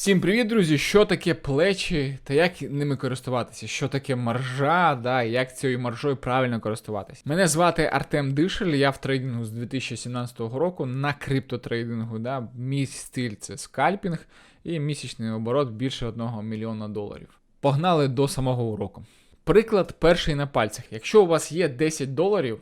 Всім привіт, друзі! Що таке плечі та як ними користуватися? Що таке маржа, да, і як цією маржою правильно користуватися? Мене звати Артем Дишель, я в трейдингу з 2017 року на криптотрейдингу. Да. Мій стиль це скальпінг і місячний оборот більше 1 мільйона доларів. Погнали до самого уроку. Приклад перший на пальцях. Якщо у вас є 10 доларів,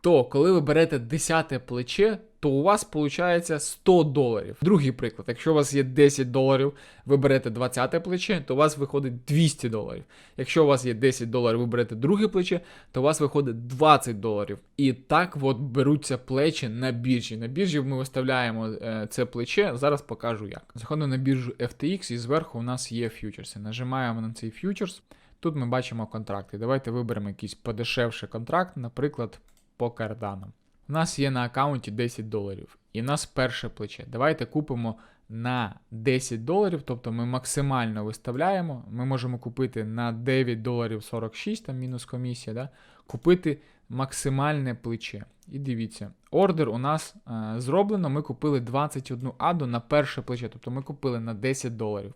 то коли ви берете 10 плече, то у вас виходить 100 доларів. Другий приклад, якщо у вас є 10 доларів, ви берете 20 плече, то у вас виходить 200 доларів. Якщо у вас є 10 доларів, ви берете друге плече, то у вас виходить 20 доларів. І так от беруться плечі на біржі. На біржі ми виставляємо е, це плече. Зараз покажу як. Заходимо на біржу FTX і зверху у нас є фьючерси. Нажимаємо на цей фьючерс. Тут ми бачимо контракти. Давайте виберемо якийсь подешевший контракт, наприклад, по карданам. У нас є на аккаунті 10 доларів. І у нас перше плече. Давайте купимо на 10 доларів, тобто ми максимально виставляємо. Ми можемо купити на 9 доларів 46, там мінус комісія, да? купити максимальне плече. І дивіться, ордер у нас е, зроблено. Ми купили 21 аду на перше плече, тобто ми купили на 10 доларів.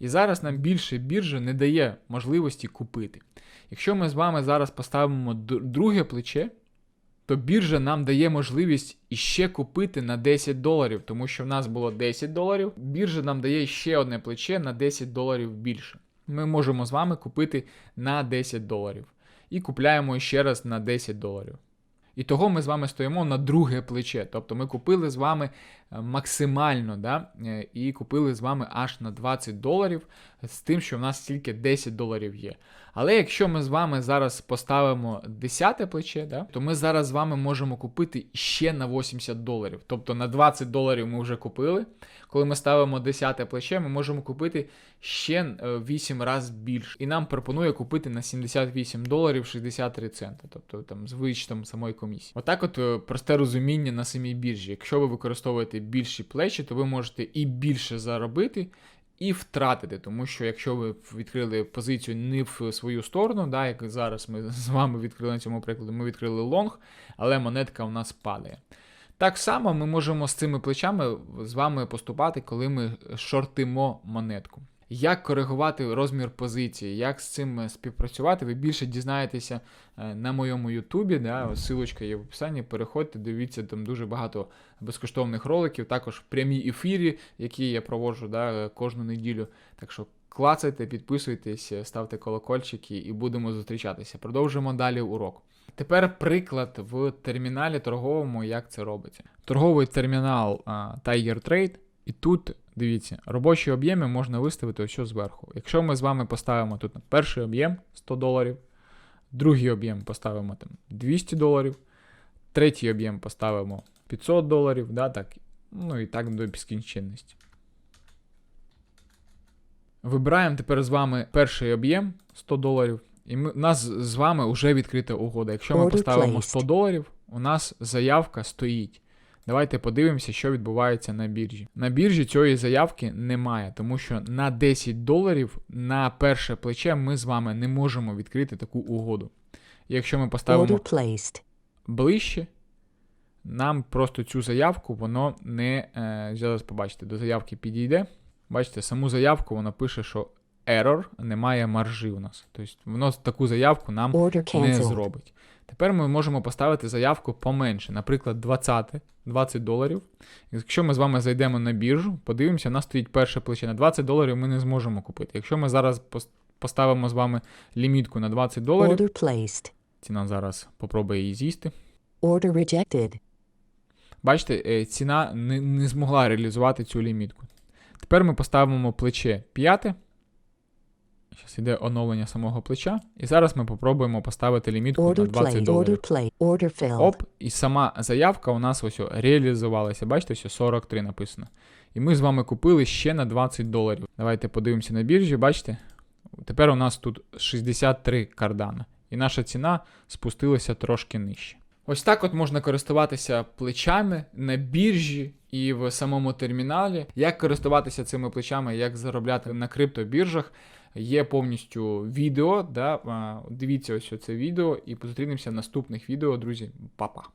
І зараз нам більше біржа не дає можливості купити. Якщо ми з вами зараз поставимо друге плече, то біржа нам дає можливість іще купити на 10 доларів, тому що в нас було 10 доларів. Біржа нам дає ще одне плече на 10 доларів більше. Ми можемо з вами купити на 10 доларів. І купляємо ще раз на 10 доларів. І того ми з вами стоїмо на друге плече. Тобто ми купили з вами е, максимально, да, е, і купили з вами аж на 20 доларів, з тим, що в нас тільки 10 доларів є. Але якщо ми з вами зараз поставимо 10 плече, да, то ми зараз з вами можемо купити ще на 80 доларів. Тобто на 20 доларів ми вже купили. Коли ми ставимо 10 плече, ми можемо купити ще 8 е, разів більше. І нам пропонує купити на 78 доларів 63 центи. Тобто там з вичтом самої комісії. Отак, от, от е, просте розуміння на самій біржі. Якщо ви використовуєте більші плечі, то ви можете і більше заробити і втратити, тому що якщо ви відкрили позицію не в свою сторону, да, як зараз ми з вами відкрили на цьому прикладі, ми відкрили лонг, але монетка у нас падає. Так само ми можемо з цими плечами з вами поступати, коли ми шортимо монетку. Як коригувати розмір позиції, як з цим співпрацювати, ви більше дізнаєтеся е, на моєму Ютубі. Да, Силочка є в описанні. Переходьте, дивіться, там дуже багато безкоштовних роликів, також прямі ефірі, які я проводжу да, кожну неділю. Так що клацайте, підписуйтесь, ставте колокольчики і будемо зустрічатися. Продовжимо далі урок. Тепер приклад в терміналі торговому, як це робиться. Торговий термінал Tiger Trade, і тут Дивіться, робочі об'єми можна виставити ось зверху. Якщо ми з вами поставимо тут перший об'єм 100 доларів, другий об'єм поставимо там 200 доларів, третій об'єм поставимо 500 доларів, да, так, ну і так до безкінченності. Вибираємо тепер з вами перший об'єм 100 доларів. І ми, у нас з вами вже відкрита угода. Якщо ми поставимо 100 доларів, у нас заявка стоїть. Давайте подивимося, що відбувається на біржі. На біржі цієї заявки немає, тому що на 10 доларів на перше плече ми з вами не можемо відкрити таку угоду. якщо ми поставимо ближче, нам просто цю заявку воно не е, зараз побачите, до заявки підійде. Бачите, саму заявку воно пише, що error, немає маржі у нас. Тобто воно таку заявку нам не зробить. Тепер ми можемо поставити заявку поменше, наприклад, 20 20 доларів. Якщо ми з вами зайдемо на біржу, подивимося, у нас стоїть перше плече. На 20 доларів ми не зможемо купити. Якщо ми зараз поставимо з вами лімітку на 20 доларів, Order placed. ціна зараз попробує її з'їсти. Order rejected. Бачите, е, ціна не, не змогла реалізувати цю лімітку. Тепер ми поставимо плече 5. Зараз йде оновлення самого плеча. І зараз ми попробуємо поставити лімітку Order на 20 play. доларів. Order play. Order Оп, і сама заявка у нас ось реалізувалася. Бачите, ось 43 написано. І ми з вами купили ще на 20 доларів. Давайте подивимося на біржі, бачите? Тепер у нас тут 63 кардана. І наша ціна спустилася трошки нижче. Ось так от можна користуватися плечами на біржі і в самому терміналі. Як користуватися цими плечами, як заробляти на криптобіржах. Є повністю відео. Да? Дивіться ось це відео і зустрінемося в наступних відео, друзі. Па-па!